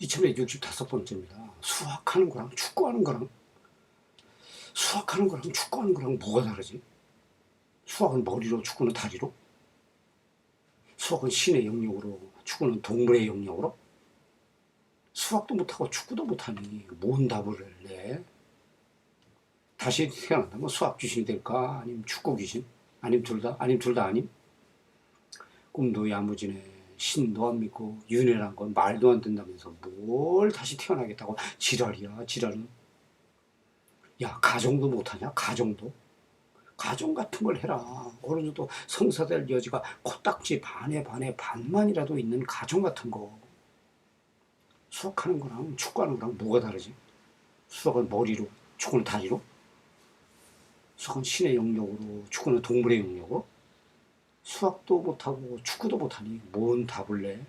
2165번째입니다. 수학하는 거랑 축구하는 거랑 수학하는 거랑 축구하는 거랑 뭐가 다르지? 수학은 머리로 축구는 다리로? 수학은 신의 영역으로 축구는 동물의 영역으로? 수학도 못하고 축구도 못하니 뭔 답을 내? 다시 태어난다면 수학 귀신이 될까? 아니면 축구 귀신? 아니면 둘 다? 아니면 둘 다 아님? 꿈도 야무지네. 신도 안 믿고 윤회란 건 말도 안 된다면서 뭘 다시 태어나겠다고 지랄이야 지랄은. 야 가정도 못하냐? 가정도? 가정 같은 걸 해라. 어느 정도 성사될 여지가 코딱지 반에 반에 반만이라도 있는 가정 같은 거. 수학하는 거랑 축구하는 거랑 뭐가 다르지? 수학은 머리로, 축구는 다리로? 수학은 신의 영역으로, 축구는 동물의 영역으로? 수학도 못하고 축구도 못하니 뭔 답을 내?